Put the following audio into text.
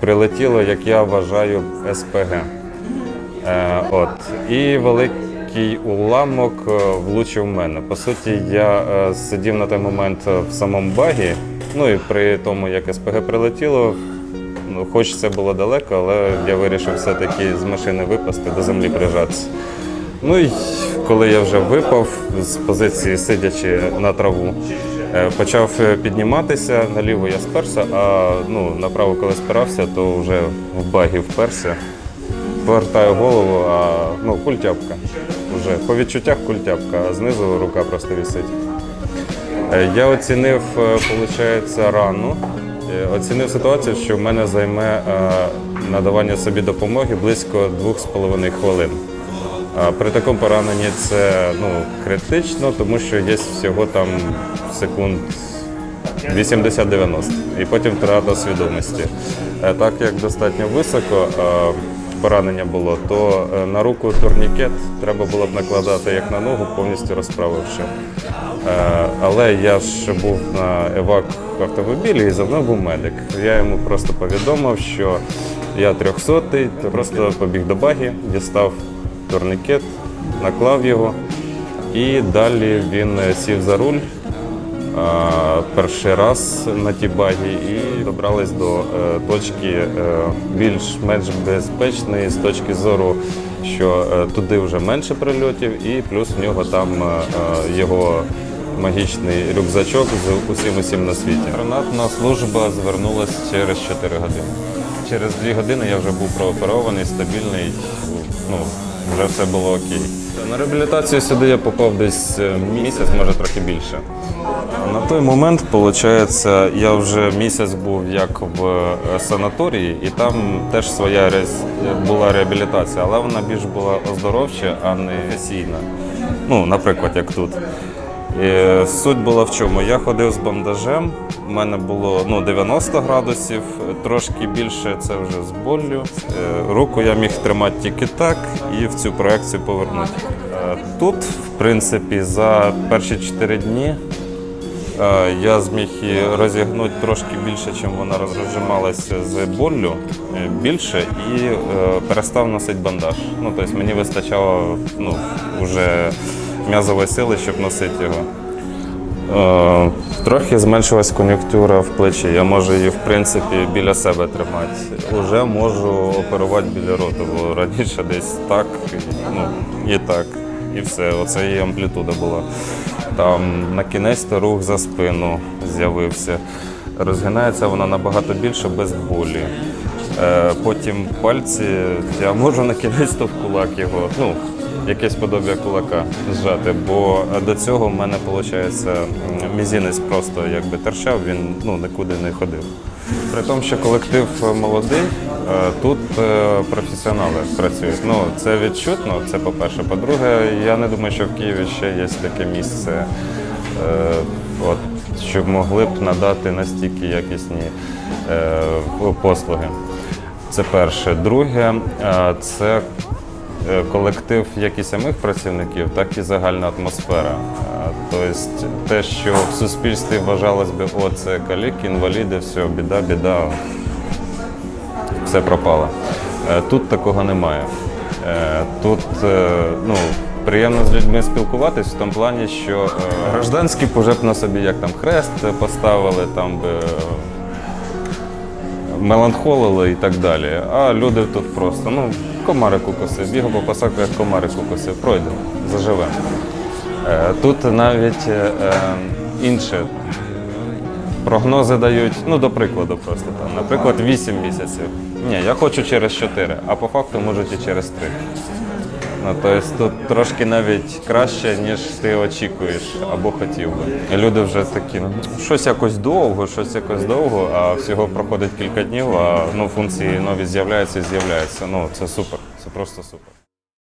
прилетіло, як я вважаю, СПГ. Е, от. І великий уламок е, влучив в мене. По суті, я е, сидів на той момент е, в самому багі. Ну і при тому, як СПГ прилетіло, ну, хоч це було далеко, але я вирішив все-таки з машини випасти, до землі прижатися. Ну і коли я вже випав з позиції сидячи на траву, почав е, підніматися, наліво я сперся, а ну, направо, коли спирався, то вже в багі вперся. Повертаю голову, а ну, культяпка. Вже по відчуттях культяпка, а знизу рука просто висить. Е, Я оцінив, виходить, рану. Е, Оцінив ситуацію, що в мене займе е, надавання собі допомоги близько 2,5 хвилин. При такому пораненні це ну, критично, тому що є всього там секунд 80-90 і потім втрата свідомості. Е, Так як достатньо високо поранення було, то е, на руку турнікет треба було б накладати як на ногу, повністю розправивши. Е, Але я ж був на евак автомобілі і за мною був медик. Я йому просто повідомив, що я 300-й, просто побіг до багі, дістав турнікет, наклав його, і далі він е, сів за руль перший раз на тій багі і добрались до е, точки е, більш-менш безпечної з точки зору, що туди вже менше прильотів, і плюс в нього там його магічний рюкзачок з усім усім на світі. Гранатна служба звернулася через 4 години. Через 2 години я вже був прооперований, стабільний, ну, вже все було окей. На реабілітацію сюди я попав десь е, місяць, може трохи більше. На той момент, виходить, я вже місяць був як в е, санаторії, і там теж своя була реабілітація, але вона більш була оздоровча, а не сійна. Ну, наприклад, як тут. І суть була в чому? Я ходив з бандажем, у мене було ну, 90 градусів, трошки більше це вже з боллю. Е, Руку я міг тримати тільки так і в цю проекцію повернути. Е, Тут, в принципі, за перші 4 дні Е, Я зміг її розігнути трошки більше, ніж вона розжималася з боллю, е, більше, і е, перестав носити бандаж. Ну, тобто мені вистачало ну, вже м'язової сили, щоб носити його. Е, Трохи зменшилась кон'юнктура в плечі. Я можу її в принципі біля себе тримати. Уже можу оперувати біля роту, бо раніше десь так, ну і так, і все. Оце її амплітуда була. Там на кінець то рух за спину з'явився. Розгинається вона набагато більше без болі. Е, Потім пальці я можу на кінець то в кулак його. Ну, якесь подобія кулака зжати, бо до цього в мене виходить мізинець просто якби торчав, він ну, нікуди не ходив. При тому, що колектив молодий, е, тут е, професіонали працюють. Ну, це відчутно, це по-перше. По-друге, я не думаю, що в Києві ще є таке місце, е, от, щоб могли б надати настільки якісні е, послуги. Це перше. Друге, е, це е, колектив як і самих працівників, так і загальна атмосфера. Е, Тобто те, що в суспільстві вважалось би, о, це каліки, інваліди, все, біда, біда, все пропало. Е, Тут такого немає. Е, Тут е, ну, приємно з людьми спілкуватись в тому плані, що е, гражданські б уже б на собі як там хрест поставили, там би е, меланхолили і так далі. А люди тут просто, ну, комарику косив, бігав по як комарику косив, пройде, заживе. Е, Тут навіть е, е, інше. Прогнози дають, ну до прикладу, просто там, наприклад, 8 місяців. Ні, я хочу через 4, а по факту можуть і через 3. Ну, тобто тут трошки навіть краще, ніж ти очікуєш або хотів би. Люди вже такі, ну, щось якось довго, щось якось довго, а всього проходить кілька днів, а ну, функції нові з'являються і з'являються. Ну, це супер, це просто супер.